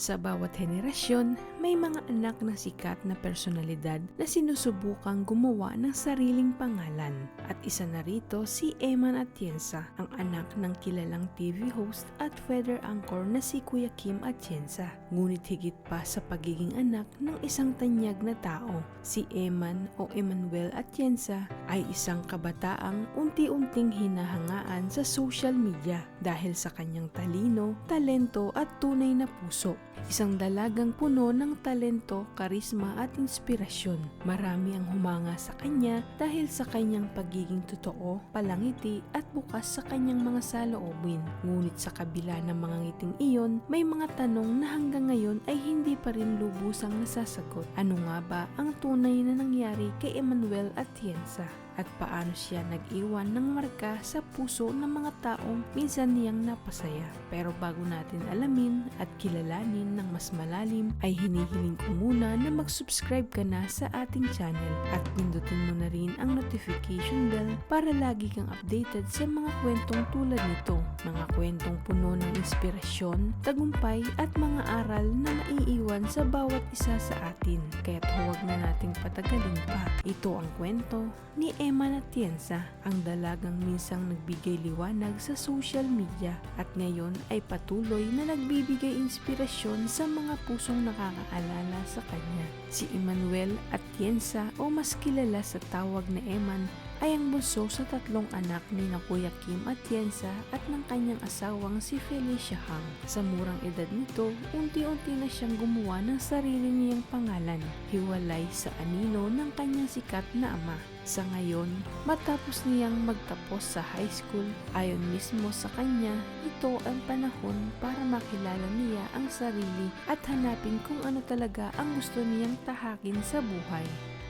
Sa bawat henerasyon, may mga anak na sikat na personalidad na sinusubukang gumawa ng sariling pangalan. At isa na rito si Eman Atienza, ang anak ng kilalang TV host at weather anchor na si Kuya Kim Atienza. Ngunit higit pa sa pagiging anak ng isang tanyag na tao, si Eman o Emmanuel Atienza ay isang kabataang unti-unting hinahangaan sa social media dahil sa kanyang talino, talento at tunay na puso. Isang dalagang puno ng talento, karisma at inspirasyon. Marami ang humanga sa kanya dahil sa kanyang pagiging totoo, palangiti at bukas sa kanyang mga saloobin. Ngunit sa kabila ng mga ngiting iyon, may mga tanong na hanggang ngayon ay hindi pa rin lubusang nasasagot. Ano nga ba ang tunay na nangyari kay Emmanuel Atienza? At paano siya nag-iwan ng marka sa puso ng mga taong minsan niyang napasaya. Pero bago natin alamin at kilalanin ng mas malalim, ay hinihiling ko muna na mag-subscribe ka na sa ating channel at pindutin mo na rin ang notification bell para lagi kang updated sa mga kwentong tulad nito. Mga kwentong puno ng inspirasyon, tagumpay at mga aral na maiiwan sa bawat isa sa atin. Kaya't huwag na nating patagalin pa. Ito ang kwento ni Emma Natienza, ang dalagang minsang nagbigay liwanag sa social media at ngayon ay patuloy na nagbibigay inspirasyon sa mga pusong nakakaalala sa kanya. Si Emmanuel Atienza o mas kilala sa tawag na Eman ay ang bunso sa tatlong anak ni na Kuya Kim Atienza at ng kanyang asawang si Felicia Hang. Sa murang edad nito, unti-unti na siyang gumawa ng sarili niyang pangalan, hiwalay sa anino ng kanyang sikat na ama. Sa ngayon, matapos niyang magtapos sa high school, ayon mismo sa kanya, ito ang panahon para makilala niya ang sarili at hanapin kung ano talaga ang gusto niyang tahakin sa buhay.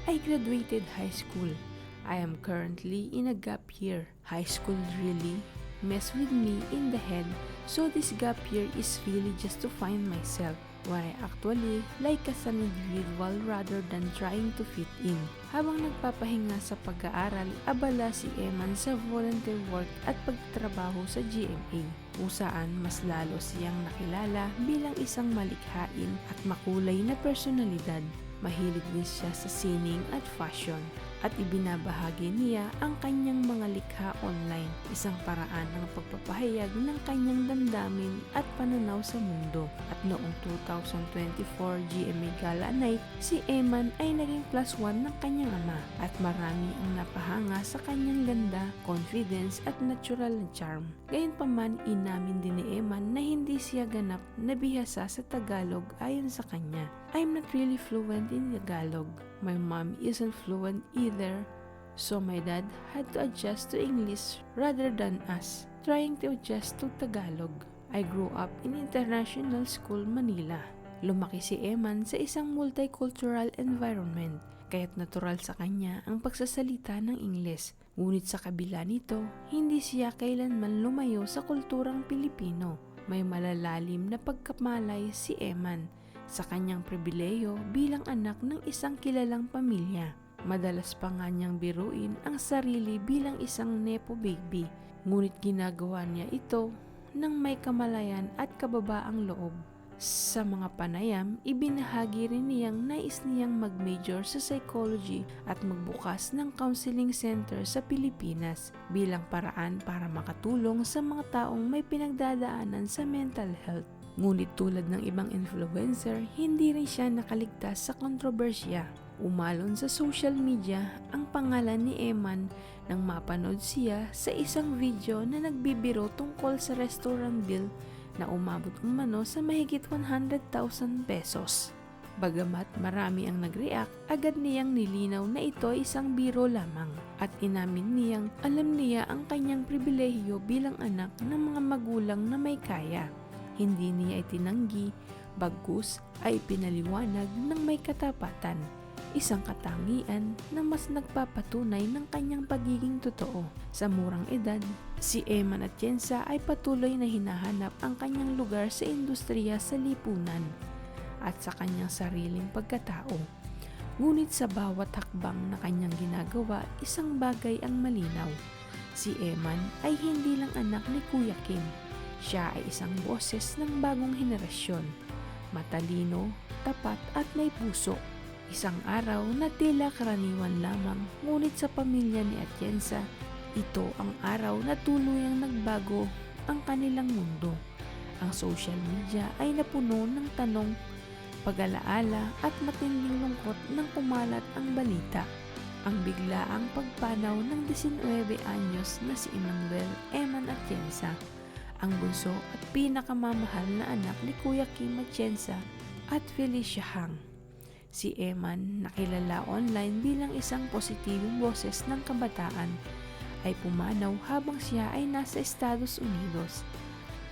I graduated high school. I am currently in a gap year. High school really mess with me in the head, so this gap year is really just to find myself where actually like as an individual rather than trying to fit in. Habang nagpapahinga sa pag-aaral, abala si Eman sa volunteer work at pagtrabaho sa GMA, kung mas lalo siyang nakilala bilang isang malikhain at makulay na personalidad. Mahilig din siya sa sining at fashion at ibinabahagi niya ang kanyang mga likha online, isang paraan ng pagpapahayag ng kanyang damdamin at pananaw sa mundo. At noong 2024 GMA Gala Night, si Eman ay naging plus one ng kanyang ama at marami ang napahanga sa kanyang ganda, confidence at natural na charm. Gayunpaman, inamin din ni Eman na hindi siya ganap na bihasa sa Tagalog ayon sa kanya. I'm not really fluent in Tagalog. My mom isn't fluent either, so my dad had to adjust to English rather than us trying to adjust to Tagalog. I grew up in International School, Manila. Lumaki si Eman sa isang multicultural environment, kaya't natural sa kanya ang pagsasalita ng Ingles. Ngunit sa kabila nito, hindi siya kailanman lumayo sa kulturang Pilipino. May malalalim na pagkamalay si Eman sa kanyang pribileyo bilang anak ng isang kilalang pamilya. Madalas pa nga niyang biruin ang sarili bilang isang nepo baby, ngunit ginagawa niya ito ng may kamalayan at kababaang loob. Sa mga panayam, ibinahagi rin niyang nais niyang mag-major sa psychology at magbukas ng counseling center sa Pilipinas bilang paraan para makatulong sa mga taong may pinagdadaanan sa mental health. Ngunit tulad ng ibang influencer, hindi rin siya nakaligtas sa kontrobersya. Umalon sa social media ang pangalan ni Eman nang mapanood siya sa isang video na nagbibiro tungkol sa restaurant bill na umabot umano sa mahigit 100,000 pesos. Bagamat marami ang nag-react, agad niyang nilinaw na ito ay isang biro lamang at inamin niyang alam niya ang kanyang pribilehiyo bilang anak ng mga magulang na may kaya. Hindi niya itinanggi, bagkus ay pinaliwanag ng may katapatan isang katangian na mas nagpapatunay ng kanyang pagiging totoo. Sa murang edad, si Eman Atienza ay patuloy na hinahanap ang kanyang lugar sa industriya sa lipunan at sa kanyang sariling pagkatao. Ngunit sa bawat hakbang na kanyang ginagawa, isang bagay ang malinaw. Si Eman ay hindi lang anak ni Kuya Kim. Siya ay isang boses ng bagong henerasyon matalino, tapat at may puso. Isang araw na tila karaniwan lamang, ngunit sa pamilya ni Atienza, ito ang araw na tuluyang nagbago ang kanilang mundo. Ang social media ay napuno ng tanong, pag-alaala at matinding lungkot nang kumalat ang balita. Ang biglaang pagpanaw ng 19 anyos na si Emmanuel Eman Atienza, ang bunso at pinakamamahal na anak ni Kuya Kim Atienza at Felicia Hang. Si Eman, nakilala online bilang isang positibong boses ng kabataan, ay pumanaw habang siya ay nasa Estados Unidos.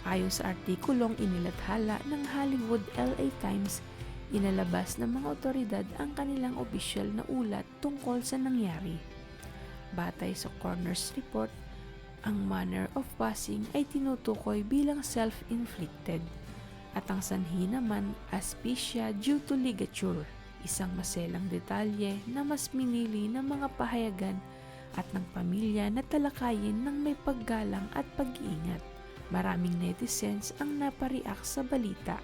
Ayon sa artikulong inilathala ng Hollywood LA Times, inalabas ng mga otoridad ang kanilang opisyal na ulat tungkol sa nangyari. Batay sa coroner's report, ang manner of passing ay tinutukoy bilang self-inflicted at ang sanhi naman asphyxia due to ligature, isang maselang detalye na mas minili ng mga pahayagan at ng pamilya na talakayin ng may paggalang at pag-iingat. Maraming netizens ang napareact sa balita.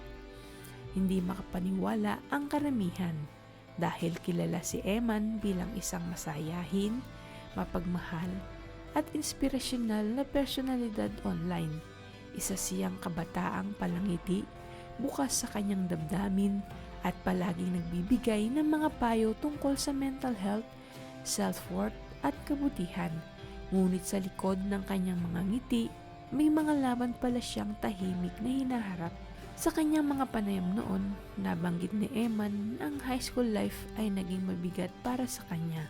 Hindi makapaniwala ang karamihan dahil kilala si Eman bilang isang masayahin, mapagmahal at inspirasyonal na personalidad online. Isa siyang kabataang palangiti, bukas sa kanyang damdamin at palaging nagbibigay ng mga payo tungkol sa mental health, self-worth at kabutihan. Ngunit sa likod ng kanyang mga ngiti, may mga laban pala siyang tahimik na hinaharap. Sa kanyang mga panayam noon, nabanggit ni Eman na ang high school life ay naging mabigat para sa kanya.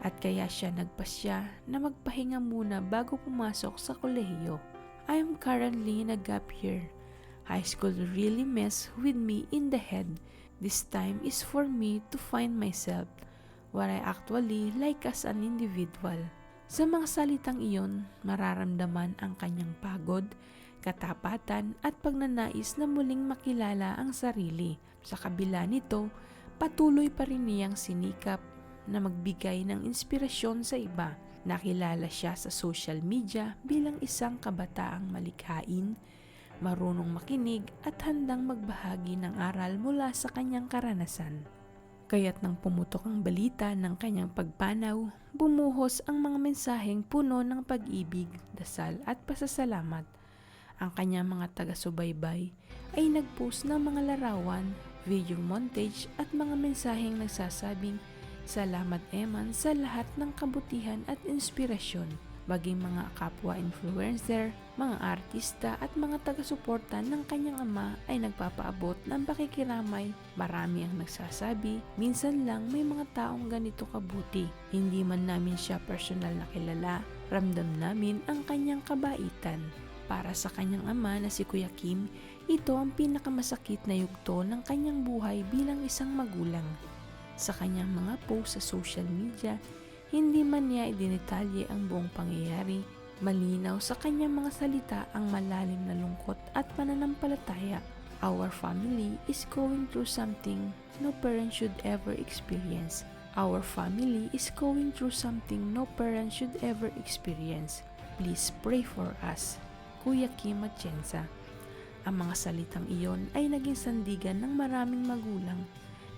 At kaya siya nagpasya na magpahinga muna bago pumasok sa kolehiyo. I am currently in a gap year. High school really mess with me in the head. This time is for me to find myself, what I actually like as an individual. Sa mga salitang iyon, mararamdaman ang kanyang pagod, katapatan at pagnanais na muling makilala ang sarili. Sa kabila nito, patuloy pa rin niyang sinikap na magbigay ng inspirasyon sa iba. Nakilala siya sa social media bilang isang kabataang malikhain, marunong makinig at handang magbahagi ng aral mula sa kanyang karanasan. Kaya't nang pumutok ang balita ng kanyang pagpanaw, bumuhos ang mga mensaheng puno ng pag-ibig, dasal at pasasalamat. Ang kanyang mga taga-subaybay ay nagpost ng mga larawan, video montage at mga mensaheng nagsasabing Salamat Eman sa lahat ng kabutihan at inspirasyon maging mga kapwa influencer, mga artista at mga taga-suporta ng kanyang ama ay nagpapaabot ng pakikiramay. Marami ang nagsasabi, minsan lang may mga taong ganito kabuti. Hindi man namin siya personal na kilala, ramdam namin ang kanyang kabaitan. Para sa kanyang ama na si Kuya Kim, ito ang pinakamasakit na yugto ng kanyang buhay bilang isang magulang. Sa kanyang mga post sa social media, hindi man niya idinetalye ang buong pangyayari, malinaw sa kanyang mga salita ang malalim na lungkot at pananampalataya. Our family is going through something no parent should ever experience. Our family is going through something no parent should ever experience. Please pray for us. Kuya Kim Atienza. Ang mga salitang iyon ay naging sandigan ng maraming magulang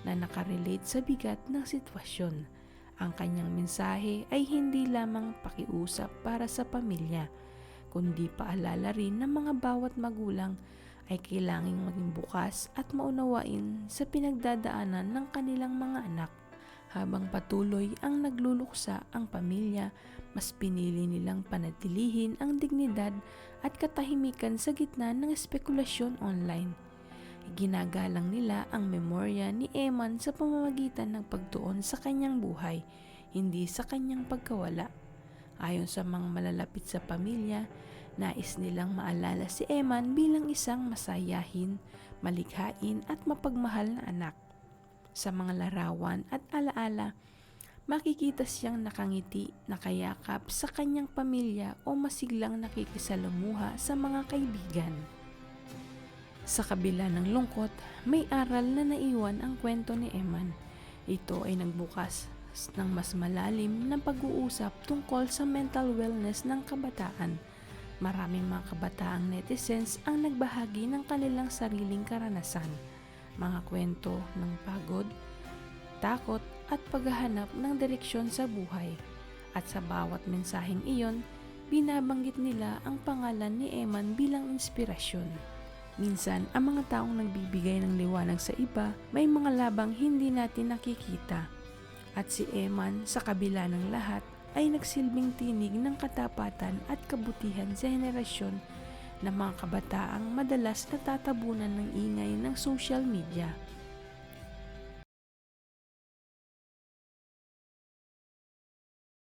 na nakarelate sa bigat ng sitwasyon ang kanyang mensahe ay hindi lamang pakiusap para sa pamilya, kundi paalala rin ng mga bawat magulang ay kailangang maging bukas at maunawain sa pinagdadaanan ng kanilang mga anak. Habang patuloy ang nagluluksa ang pamilya, mas pinili nilang panatilihin ang dignidad at katahimikan sa gitna ng espekulasyon online. Ginagalang nila ang memorya ni Eman sa pamamagitan ng pagtuon sa kanyang buhay, hindi sa kanyang pagkawala. Ayon sa mga malalapit sa pamilya, nais nilang maalala si Eman bilang isang masayahin, malikhain at mapagmahal na anak. Sa mga larawan at alaala, makikita siyang nakangiti, nakayakap sa kanyang pamilya o masiglang nakikisalamuha sa mga kaibigan. Sa kabila ng lungkot, may aral na naiwan ang kwento ni Eman. Ito ay nagbukas ng mas malalim na pag-uusap tungkol sa mental wellness ng kabataan. Maraming mga kabataang netizens ang nagbahagi ng kanilang sariling karanasan. mga kwento ng pagod, takot at paghahanap ng direksyon sa buhay. At sa bawat mensaheng iyon, binabanggit nila ang pangalan ni Eman bilang inspirasyon. Minsan, ang mga taong nagbibigay ng liwanag sa iba may mga labang hindi natin nakikita. At si Eman, sa kabila ng lahat, ay nagsilbing tinig ng katapatan at kabutihan sa henerasyon ng mga kabataang madalas natatabunan ng ingay ng social media.